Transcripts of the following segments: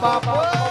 બાપો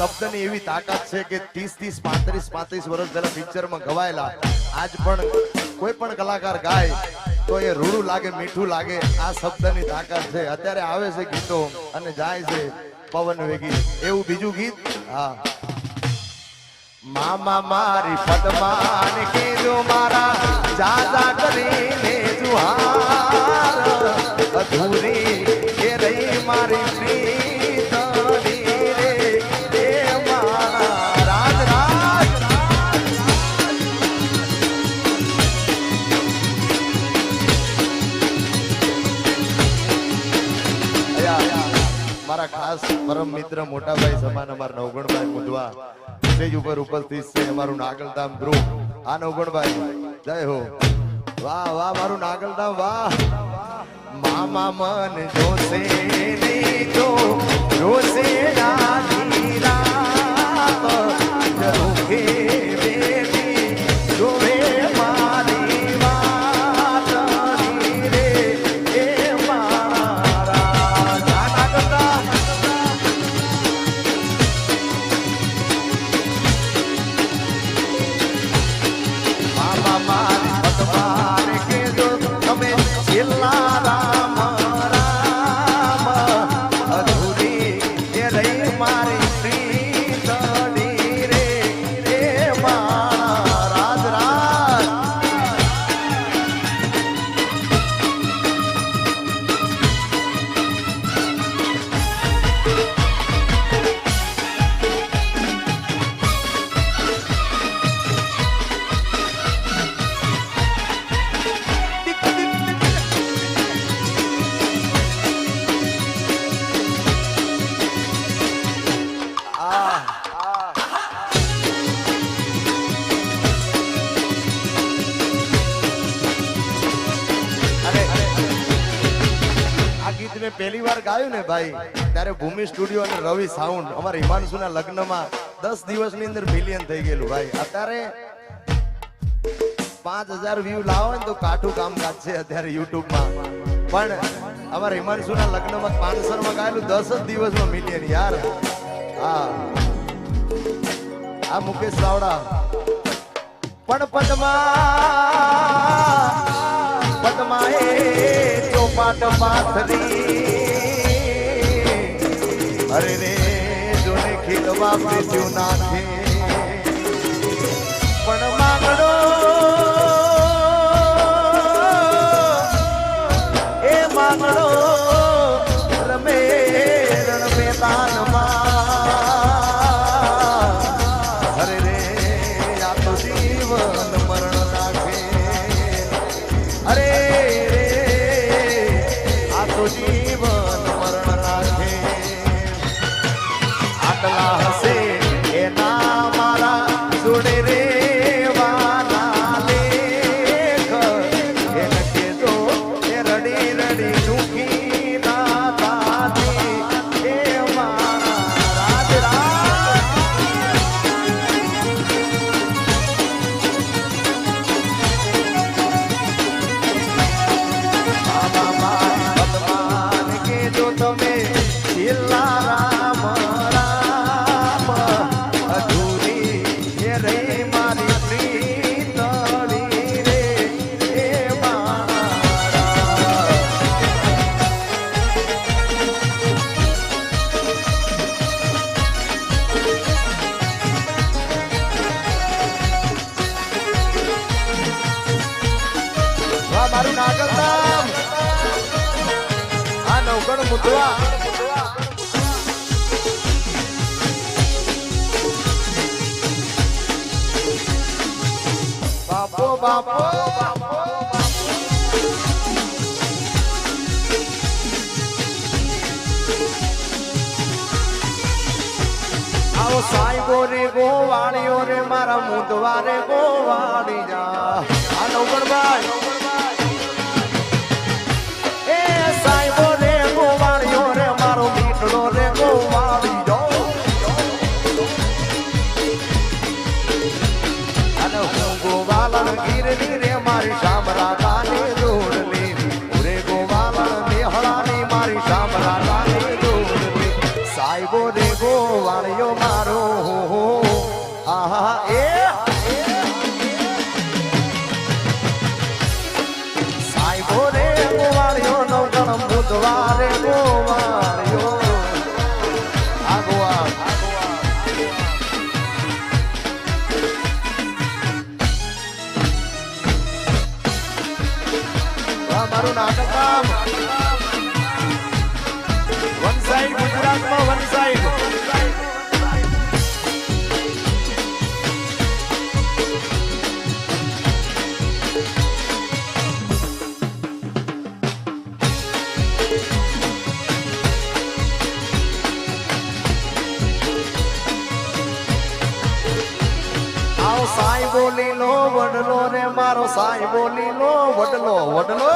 શબ્દની એવી તાકાત છે કે ત્રીસ ત્રીસ, પાંત્રીસ પાંત્રીસ વર્ષ પહેલા પિક્ચરમાં ગવાયેલા. આજ પણ કોઈ પણ કલાકાર ગાય તો એ રૂડું લાગે, મીઠું લાગે, આ શબ્દની તાકાત છે. અત્યારે આવે છે ગીતો અને જાય છે પવન વેગી. એવું બીજું ગીત? હા. મામા મારી પદમાન કીધું મારા જાદા કરીને જુહાર. અધૂરી કે રહી મારી પ્રીતની પરમ મિત્ર મોટાભાઈ સમાન અમારા નવગણભાઈ મુંદવા સ્ટેજ ઉપર ઉપસ્થિત છે અમારું નાગલધામ ગ્રુપ આ નવગણભાઈ, જય હો. વાહ વાહ, મારું નાગલધામ, વાહ. મામા મન જોશે તો જોશે આધી રાત ભાઈ, ત્યારે ભૂમિ સ્ટુડિયો અને રવિ સાઉન્ડ અમારા હિમાંશુના લગ્નમાં દસ દિવસની અંદર મિલિયન થઈ ગયેલું ભાઈ. અત્યારે પાંચ હજાર વ્યૂ લાવો ને તો કાઠું કામકાજ છે અત્યારે યુટ્યુબમાં. પણ અમારા હિમાંશુના લગ્નમાં પાંચસો માં ગાયેલું દસ જ દિવસમાં મિલિયન યાર. હા. આ મુકેશ ચાવડા પણ પદમા પદમા એ ચોપાટ પાથરી. અરે રે જોને ખીલવા પ્રીત્યું નાખે. આવો સાહેબો રે ગોવાળીઓ રે મારા મુદવા રે ગોવાળી મારું નાટક કામ વન સાઈડ ગુજરાતમાં વન સાઈડ સાઈ બોલી લો વડલો રે મારો સાઈ બોલી લો વડલો વડલો.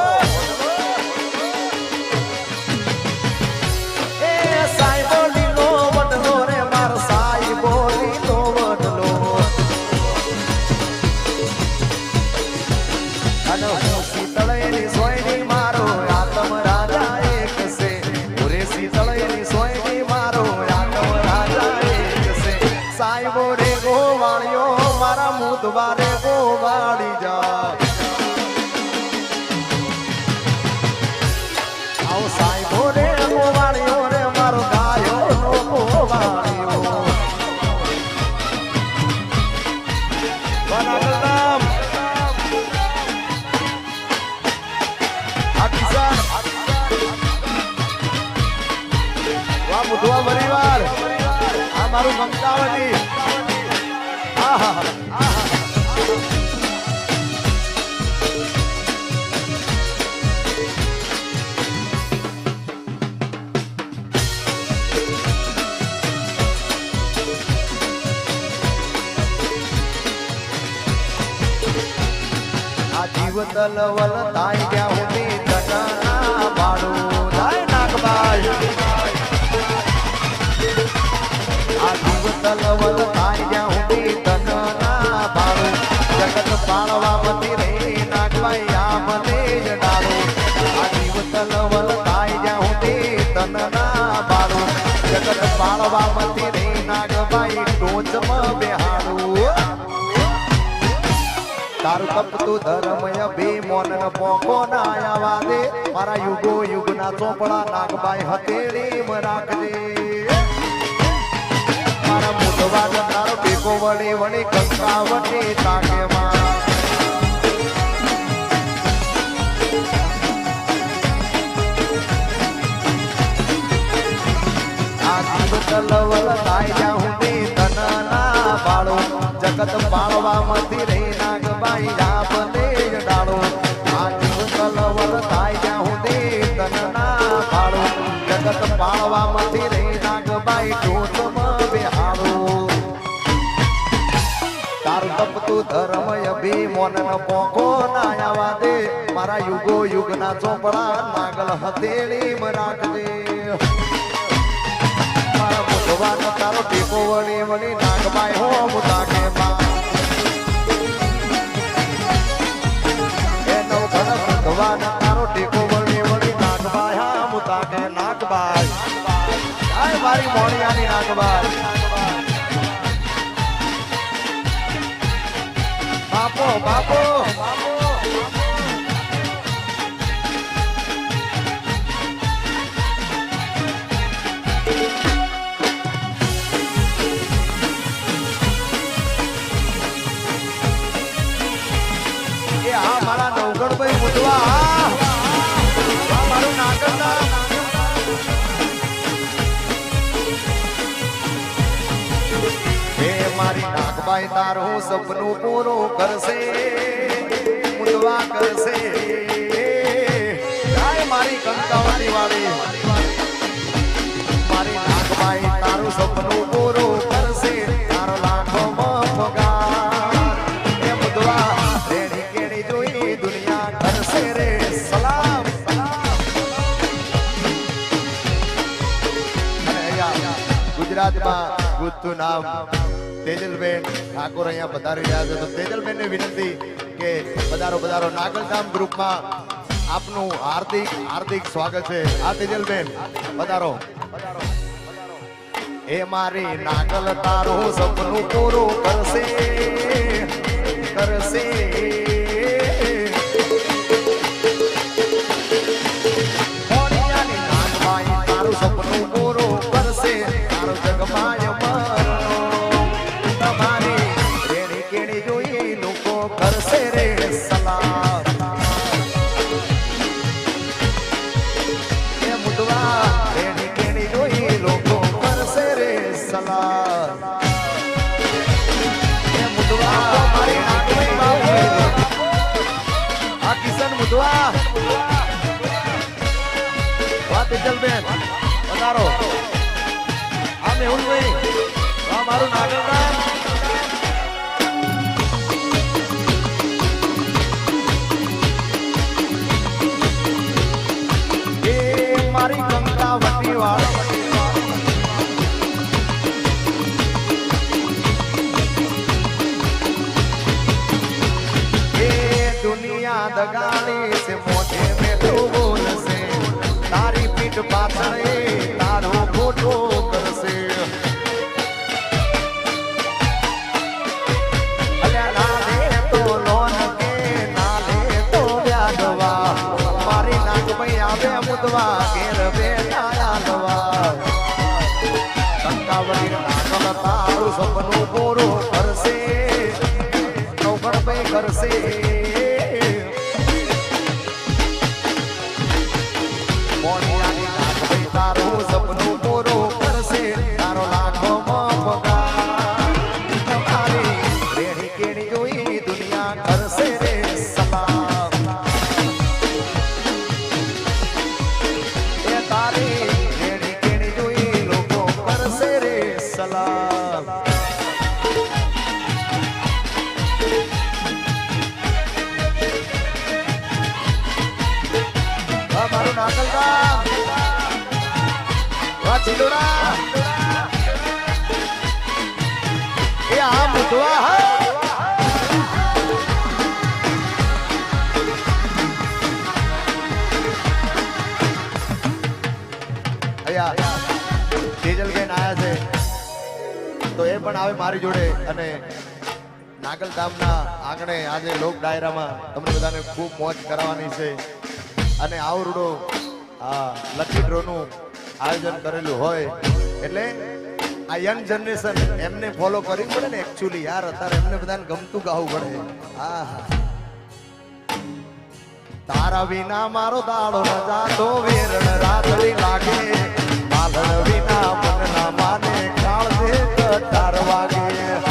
તલવલ થાય ગયા હું તના પાડું થાય નાગબાઈ, આ જીવ જીવ તલવલ થાય ગયા તના પાડું જગત પાળવા મતી તારું તપતું ધર્મય બે મોન પોકો ના આવા મારા યુગો યુગના ચોપડા નાગબાઈ હતેડી રાખજે. મારા મોટવા તારો ભેગો વડે વળી કંકાવટી તાકે તલવલ થાય જાઉં હું તે તનના બાળો. જગત પાળવા મથી રે નાગબાઈ આપને ડાળો આ જીવ તલવલ થાય જા હું તે તનના બાળો જગત પાળવા મથી રે નાગબાઈ ટોચમાં બેહાડો તારું તપતું ધર્મય ભી મોન પોકો ના આવા દે મારા યુગો યુગના ચોપડા નાગલ હથેળી મ રાખજે મારા મુઠવાનો તારો નાગબાઈ બાપો બાપો. નાગબાઈ તારું સપનું પૂરું કરશે મુદવા કરશે. જાય મારી કંકાવતી વાળી મારી નાગભાઈ તારું સપનું પૂરું કરશે, તારો લાખો પગાર. એ મુદવા રેડી કેડી જોઈ દુનિયા કરશે રે. સલામ સલામ. ગુજરાતમાં ગુજતું નામ. તેજલબેન ઠાકોર અહીંયા પધારી રહ્યા છે. તો તેજલબેન ને વિનંતી કે પધારો પધારો. નાગલધામ ગ્રુપમાં આપનું હાર્દિક હાર્દિક સ્વાગત છે. આ તેજલબેન, પધારો. એ મારી નાગલ તારું સપનું પૂરું કરશે કરશે. આ કિશન મુદવા વાત ઇજલબેન પધારો આ મેહુલભાઈ આ મારું નાગરદાન. દુનિયા છે મોઢે મુદવા ઘેર સલામ મારું નાકલગામ વા ચિલોડા એ આ મુદવા હા. તો એ પણ આવે મારી જોડે અને નાગલધામના આંગણે આજે લોક ડાયરામાં તમને બધાને ખૂબ મોજ કરાવવાની છે. અને આવરૂડો લકી ડ્રોનું આયોજન કરેલું હોય. એટલે આ યંગ જનરેશન એમને ફોલો કરવી પડે ને એકચ્યુઅલી યાર, અત્યારે એમને બધાને ગમતું ગાવું પડે. હા તારા વિના મારો દાડો ન વેરણ રાતડી લાગે. પાલણ વિના મન ના માને વાગે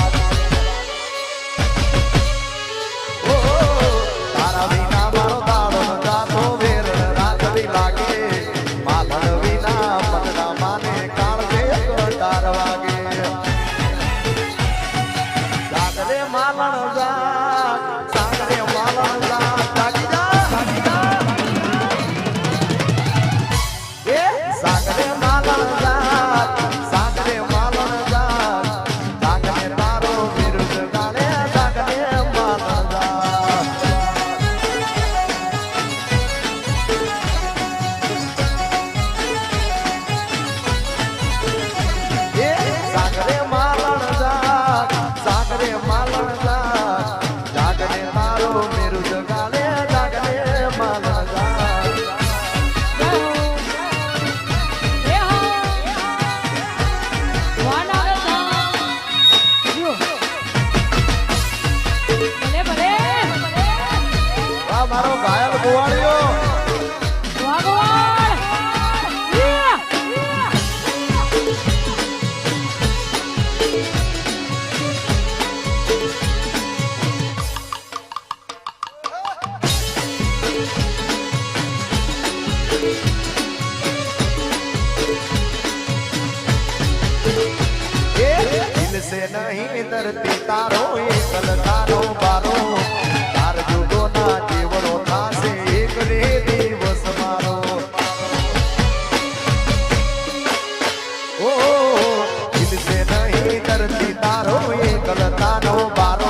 નો બાર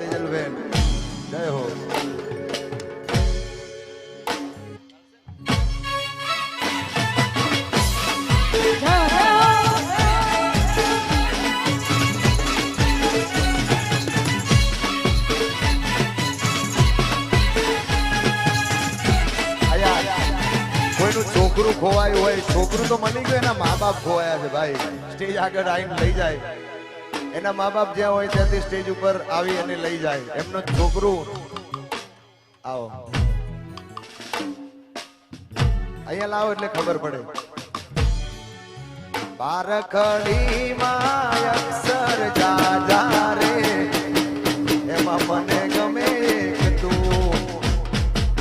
તેજલબેન જય હો છોકરું ખોવાયું હોય છોકરું તો મળી ગયું એના મા બાપ ખોવાયા છે ભાઈ સ્ટેજ આગળ આવીને લઈ જાય એના મા બાપ જ્યાં હોય ત્યાંથી સ્ટેજ ઉપર આવી અને લઈ જાય. એમનો છોકરું આવો. અહીંયા લાવો એટલે ખબર પડે. બારખડી માં અક્ષર જા એમાં મને ગમે તું.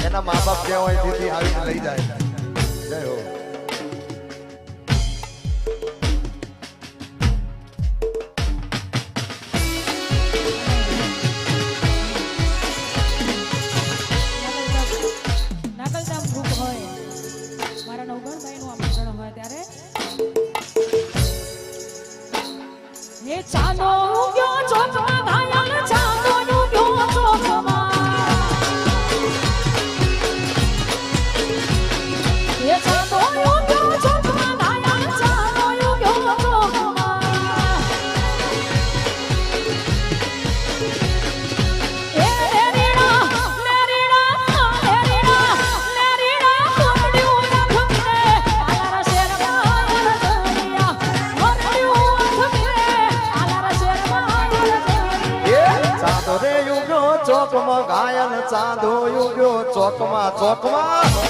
એના મા બાપ જ્યાં હોય ત્યાંથી આવીને લઈ જાય. સાંધો ઉગ્યો ચોકમાં ચોકમાં.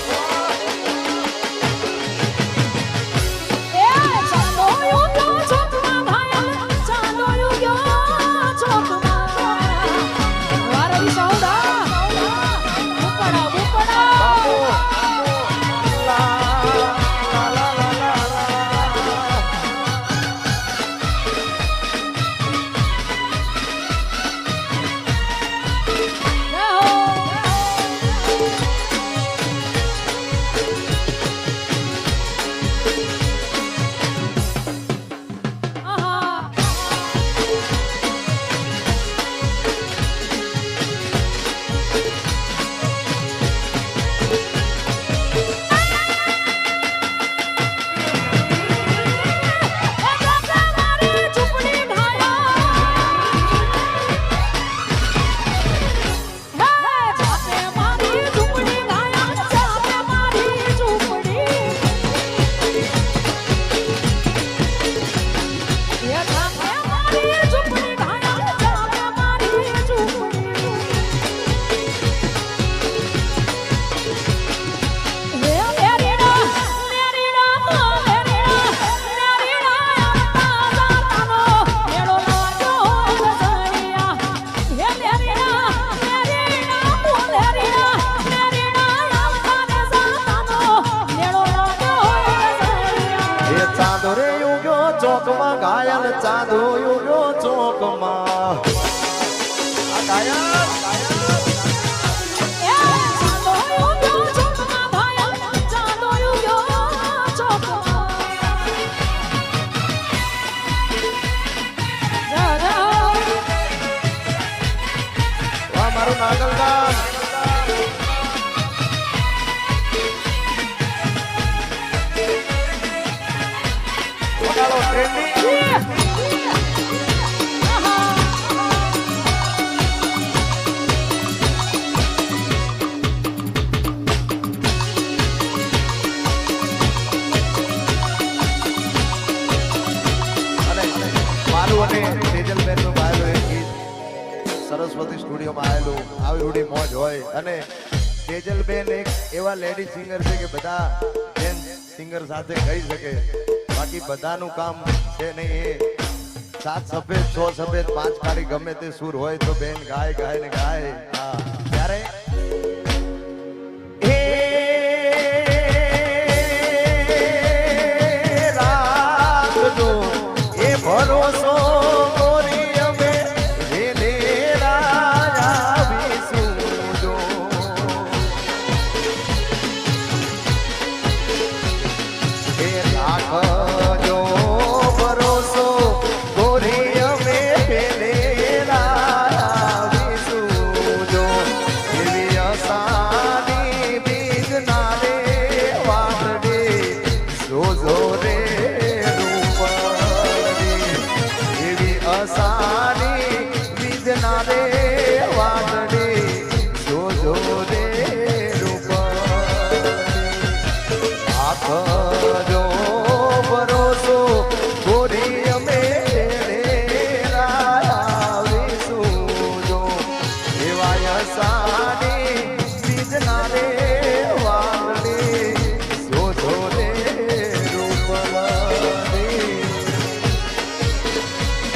એવા લેડી સિંગર છે કે બધા બેન સિંગર સાથે કહી શકે. બાકી બધાનું કામ છે નહીં એ સાત સફેદ છ સફેદ, પાંચ કાળી ગમે તે સુર હોય તો બેન ગાય ગાય ને ગાય. હા. ત્યારે